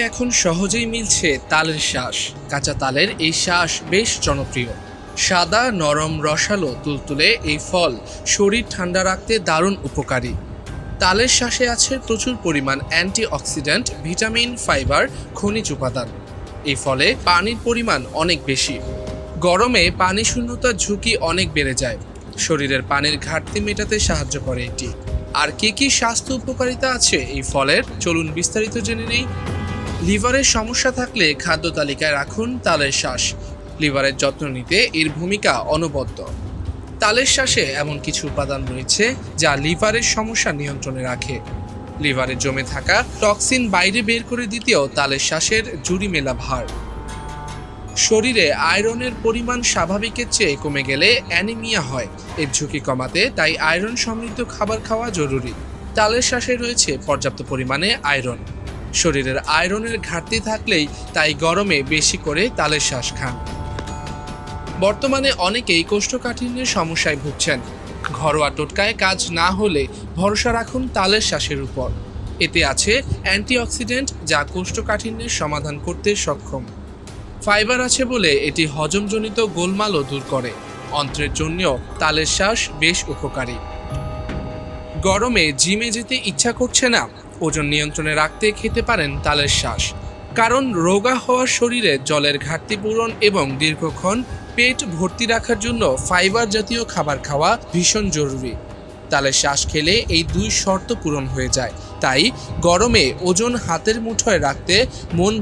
এখন সহজেই মিলছে তালের শ্বাস কাঁচা তালের এই শ্বাস বেশ জনপ্রিয়। সাদা, নরম, রসালো তুলতুলে এই ফল শরীর ঠান্ডা রাখতে দারুণ উপকারী। তালের শ্বাসে আছে প্রচুর পরিমাণ অ্যান্টিঅক্সিডেন্ট, ভিটামিন, ফাইবার, খনিজ উপাদান। এই ফলে পানির পরিমাণ অনেক বেশি। গরমে পানি শূন্যতার ঝুঁকি অনেক বেড়ে যায়। শরীরের পানির ঘাটতি মেটাতে সাহায্য করে এটি। আর কি কি স্বাস্থ্য উপকারিতা আছে এই ফলের? চলুন বিস্তারিত জেনে নেই। লিভারের সমস্যা থাকলে খাদ্য তালিকায় রাখুন তালের শ্বাস। লিভারের যত্ন নিতে এর ভূমিকা অনবদ্য। তালের শ্বাসে এমন কিছু উপাদান রয়েছে যা লিভারের সমস্যা নিয়ন্ত্রণে রাখে। লিভারে জমে থাকা টক্সিন বাইরে বের করে দিতেও তালের শ্বাসের জুড়ি মেলা ভার। শরীরে আয়রনের পরিমাণ স্বাভাবিকের চেয়ে কমে গেলে অ্যানিমিয়া হয়। এর ঝুঁকি কমাতে তাই আয়রন সমৃদ্ধ খাবার খাওয়া জরুরি। তালের শ্বাসে রয়েছে পর্যাপ্ত পরিমাণে আয়রন। শরীরের আয়রনের ঘাটতি থাকলেই তাই গরমে বেশি করে তালের শ্বাস খান। বর্তমানে অনেকেই কোষ্ঠকাঠিন্যের সমস্যায় ভুগছেন। ঘরোয়া টোটকায় কাজ না হলে ভরসা রাখুন তালের শ্বাসের উপর। এতে আছে অ্যান্টিঅক্সিডেন্ট যা কোষ্ঠকাঠিন্যের সমাধান করতে সক্ষম। ফাইবার আছে বলে এটি হজমজনিত গোলমালও দূর করে। অন্ত্রের জন্যও তালের শ্বাস বেশ উপকারী। গরমে জিমে যেতে ইচ্ছা করছে না। ওজন নিয়ন্ত্রণে রাখতে খেতে পারেন তালের শ্বাস। কারণ রোগা হওয়ার শরীরে জলের ঘাটতি পূরণ এবং দীর্ঘক্ষণ পেট ভর্তি রাখার জন্য ফাইবার জাতীয় খাবার খাওয়া ভীষণ জরুরি। তালের শ্বাস খেলে এই দুই শর্ত পূরণ হয়ে যায়। তাই গরমে ওজন হাতের মুঠোয় রাখতে মন